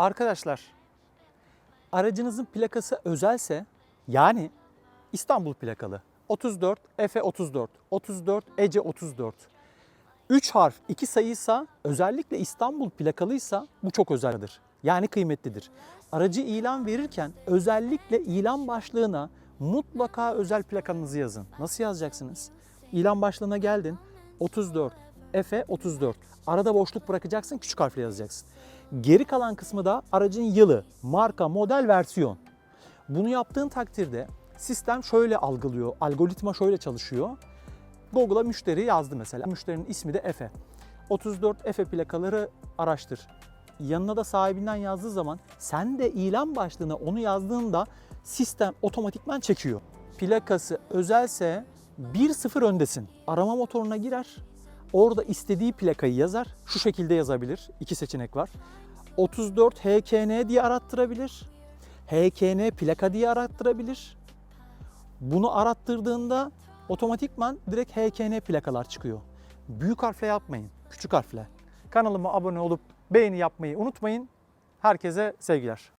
Arkadaşlar aracınızın plakası özelse yani İstanbul plakalı 34 Efe 34 34 Ece 34 3 harf 2 sayıysa özellikle İstanbul plakalıysa bu çok özeldir. Yani kıymetlidir. Aracı ilan verirken özellikle ilan başlığına mutlaka özel plakanızı yazın. Nasıl yazacaksınız? İlan başlığına geldin 34 Efe 34. Arada boşluk bırakacaksın küçük harfle yazacaksın. Geri kalan kısmı da aracın yılı, marka, model, versiyon. Bunu yaptığın takdirde sistem şöyle algılıyor, algoritma şöyle çalışıyor. Google'a müşteri yazdı mesela. Müşterinin ismi de Efe. 34 Efe plakaları araştır. Yanına da sahibinden yazdığı zaman sen de ilan başlığına onu yazdığında sistem otomatikman çekiyor. Plakası özelse 1-0 öndesin. Arama motoruna girer. Orada istediği plakayı yazar. Şu şekilde yazabilir. İki seçenek var. 34 HKN diye arattırabilir. HKN plaka diye arattırabilir. Bunu arattırdığında otomatikman direkt HKN plakalar çıkıyor. Büyük harfle yapmayın, küçük harfle. Kanalıma abone olup beğeni yapmayı unutmayın. Herkese sevgiler.